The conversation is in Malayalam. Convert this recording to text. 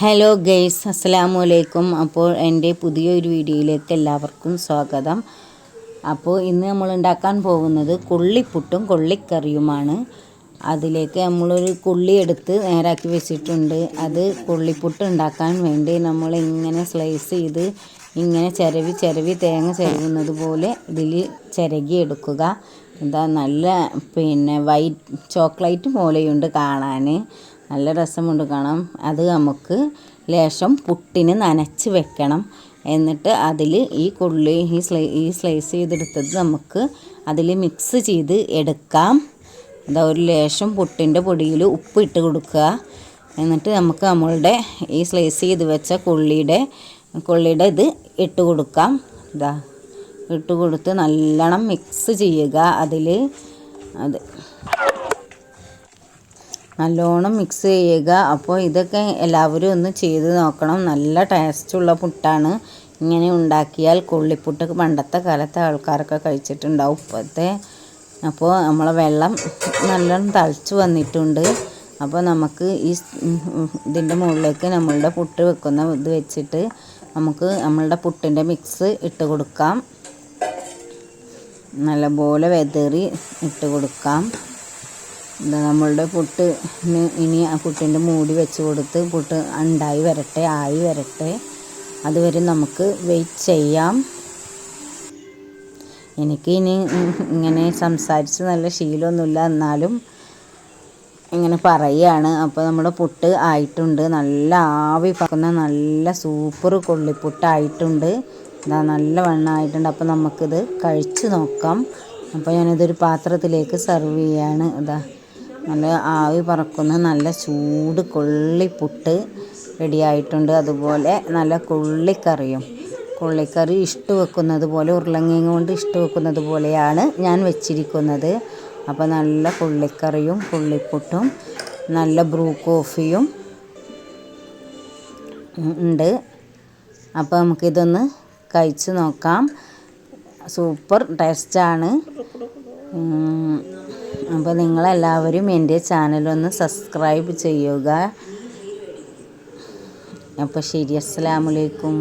ഹലോ ഗെയ്സ് അസ്സലാമു അലൈക്കും അപ്പോൾ എന്റെ പുതിയൊരു വീഡിയോയിലേക്ക് എല്ലാവർക്കും സ്വാഗതം. അപ്പോൾ ഇന്ന് നമ്മൾ ഉണ്ടാക്കാൻ പോകുന്നത് കൊള്ളിപ്പുട്ടും കൊള്ളിക്കറിയുമാണ്. അതിലേക്ക് നമ്മളൊരു കൊള്ളി എടുത്ത് നേരാക്കി വെച്ചിട്ടുണ്ട്. അത് കൊള്ളിപ്പുട്ട് ഉണ്ടാക്കാൻ വേണ്ടി നമ്മൾ ഇങ്ങനെ സ്ലൈസ് ചെയ്ത് ഇങ്ങനെ ചിരവി ചിരവി തേങ്ങ ചിരവുന്നത് പോലെ ഇതിൽ ചിരകി എടുക്കുക. എന്താ നല്ല പിന്നെ വൈറ്റ് ചോക്ലേറ്റ് പോലെയുണ്ട് കാണാൻ. നല്ല രസമുണ്ട് കാണാം. അത് നമുക്ക് ലേശം പുട്ടിന് നനച്ച് വെക്കണം. എന്നിട്ട് അതിൽ ഈ കൊള്ളി ഈ സ്ലൈ ഈ സ്ലൈസ് ചെയ്തെടുത്തത് നമുക്ക് അതിൽ മിക്സ് ചെയ്ത് എടുക്കാം. എന്താ ഒരു ലേശം പുട്ടിന്റെ പൊടിയിൽ ഉപ്പ് ഇട്ട് കൊടുക്കുക. എന്നിട്ട് നമുക്ക് നമ്മളുടെ ഈ സ്ലൈസ് ചെയ്ത് വെച്ച കൊള്ളിയുടെ കൊള്ളിയുടെ ഇത് ഇട്ട് കൊടുക്കാം. ഇതാ ഇട്ട് കൊടുത്ത് നല്ലോണം മിക്സ് ചെയ്യുക. അതിൽ അത് നല്ലോണം മിക്സ് ചെയ്യുക. അപ്പോൾ ഇതൊക്കെ എല്ലാവരും ഒന്ന് ചെയ്ത് നോക്കണം. നല്ല ടേസ്റ്റുള്ള പുട്ടാണ് ഇങ്ങനെ ഉണ്ടാക്കിയാൽ കൊള്ളിപ്പുട്ട് പണ്ടത്തെ കാലത്തെ ആൾക്കാരൊക്കെ കഴിച്ചിട്ടുണ്ടാവും ഇപ്പോഴത്തെ അപ്പോൾ നമ്മളെ വെള്ളം നല്ലോണം തളിച്ച് വന്നിട്ടുണ്ട്. അപ്പോൾ നമുക്ക് ഈ ഇതിന്റെ മുകളിലേക്ക് നമ്മളുടെ പുട്ട് വെക്കുന്ന ഇത് വെച്ചിട്ട് നമുക്ക് നമ്മളുടെ പുട്ടിന്റെ മിക്സ് ഇട്ട് കൊടുക്കാം. നല്ലപോലെ വെതറി ഇട്ട് കൊടുക്കാം. എന്താ നമ്മളുടെ പുട്ട് ഇനി ആ പുട്ടിന്റെ മൂടി വെച്ച് കൊടുത്ത് പുട്ട് ഉണ്ടായി വരട്ടെ ആയി വരട്ടെ. അതുവരെ നമുക്ക് വെയിറ്റ് ചെയ്യാം. എനിക്ക് ഇനി ഇങ്ങനെ സംസാരിച്ച് നല്ല ശീലമൊന്നുമില്ല. എന്നാലും ഇങ്ങനെ പറയുകയാണ് അപ്പോൾ നമ്മുടെ പുട്ട് ആയിട്ടുണ്ട്. നല്ല ആവി പറക്കുന്ന നല്ല സൂപ്പർ കൊള്ളിപ്പുട്ടായിട്ടുണ്ട്. ഇതാ നല്ല വണ്ണമായിട്ടുണ്ട് അപ്പോൾ നമുക്കിത് കഴിച്ച് നോക്കാം. അപ്പോൾ ഞാനിതൊരു പാത്രത്തിലേക്ക് സെർവ് ചെയ്യാണ്. ഇതാ നല്ല ആവി പറക്കുന്ന നല്ല ചൂട് കൊള്ളിപ്പുട്ട് റെഡിയായിട്ടുണ്ട്. അതുപോലെ നല്ല കൊള്ളിക്കറിയും. കൊള്ളിക്കറി ഇഷ്ട വെക്കുന്നത് പോലെ ഉരുളങ്ങയും കൊണ്ട് ഇഷ്ട വെക്കുന്നത് പോലെയാണ് ഞാൻ വെച്ചിരിക്കുന്നത്. അപ്പോൾ നല്ല കൊള്ളിക്കറിയും കൊള്ളിപ്പുട്ടും നല്ല ബ്രൂ കോഫിയും ഉണ്ട്. അപ്പോൾ നമുക്കിതൊന്ന് കഴിച്ച് നോക്കാം. സൂപ്പർ ടേസ്റ്റാണ്. അപ്പോൾ നിങ്ങളെല്ലാവരും എന്റെ ചാനലൊന്ന് സബ്സ്ക്രൈബ് ചെയ്യുക. അപ്പോൾ ശരി അസ്സാമലൈക്കും